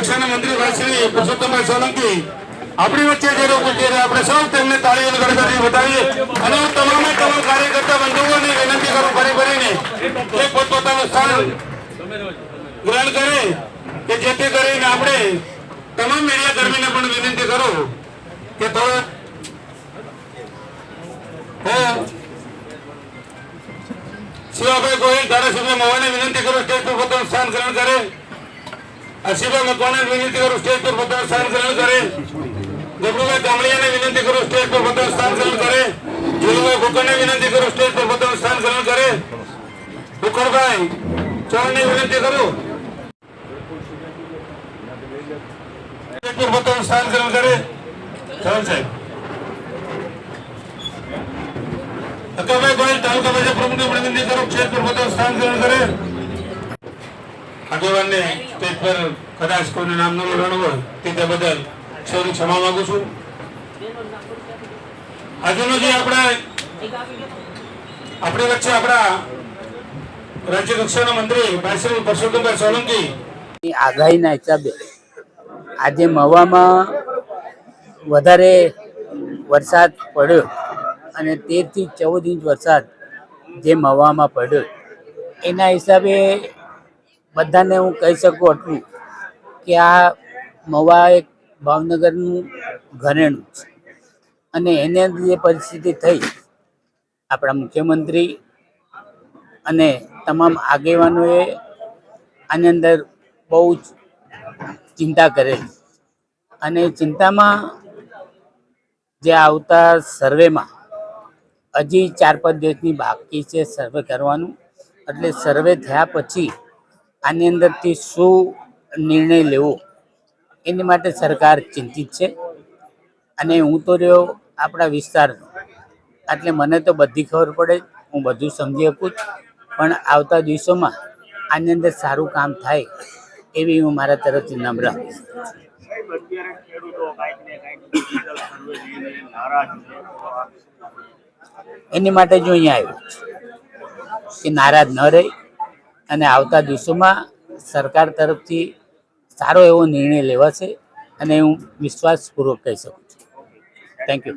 કક્ષાના મંત્રી શ્રી પુરુષોત્તમભાઈ સોલંકી, આપણી વચ્ચે જે લોકો છે, આપણે સૌ તેમને તાળીઓ ગણતરી બતાવીએ અને હું તમામે તમામ કાર્યકર્તા બંધુઓને વિનંતી કરું ફરી ફરીને કે પોતપોતાનું સ્થાન ગ્રહણ કરે કે જેથી કરીને આપણે તમામ મીડિયા કર્મીને પણ વિનંતી કરું કે થોડો શિવાભાઈ ગોહિલ ધારાસભ્ય મવાને વિનંતી કરું સ્ટેજ પર પોતાનું સ્થાન ગ્રહણ કરે. અશિભાઈ મકવાણા વિનંતી કરું સ્ટેજ પર પોતાનું સ્થાન ગ્રહણ કરે ગબરુભાઈ કામળિયાને વિનંતી કરું સ્ટેજ પર પોતાનું સ્થાન ગ્રહણ કરે જુલુભાઈ ભૂકરને વિનંતી કરું સ્ટેજ પર પોતાનું સ્થાન ગ્રહણ કરે ભૂખરભાઈ ચૌહાણને વિનંતી કરું સ્ટેજ પર પોતાનું સ્થાન ગ્રહણ કરે ચૌહાણ સાહેબ અકાભાઈ ગોયલ તાલુકા પ્રમુખને વિનંતી કરું સ્ટેજ પર પોતાનું સ્થાન ગ્રહણ કરે આગેવાનને સ્ટેજ પર કદાચ કોઈનું નામ ન લેવાનું હોય, તે તે બદલ સૌની ક્ષમા માંગુ છું. આજનો જે આપણા, આપણી વચ્ચે આપણા રાજ્ય કક્ષાના મંત્રી ભાઈ શ્રી પરસોત્તમભાઈ સોલંકી આગાહીના હિસાબે આજે મવામાં વધારે વરસાદ પડ્યો અને તેરથી ચૌદ ઇંચ વરસાદ જે મવામાં પડ્યો. એના હિસાબે બધાને હું કહી શકું એટલું કે આ મવા એક ભાવનગરનું ઘરેણું છે. અને એને જે પરિસ્થિતિ થઈ. આપણા મુખ્યમંત્રી અને તમામ આગેવાનોએ આની અંદર બહુ જ ચિંતા કરેલી અને ચિંતામાં જે આવતા સર્વેમાં હજી ચાર પાંચ દિવસની બાકી છે સર્વે કરવાનું. એટલે સર્વે થયા પછી આની અંદરથી શું નિર્ણય લેવો, એની માટે સરકાર ચિંતિત છે. અને હું તો રહ્યો આપણા વિસ્તારનો. એટલે મને તો બધી ખબર પડે, હું બધું સમજી શકું પણ આવતા દિવસોમાં આની અંદર સારું કામ થાય એવી હું મારા તરફથી નમ્ર એની માટે જો અહીંયા આવ્યો કે નારાજ ન રહી અને આવતા દિવસોમાં સરકાર તરફથી સારો એવો નિર્ણય લેવાશે અને હું વિશ્વાસપૂર્વક કહી શકું છું. Thank you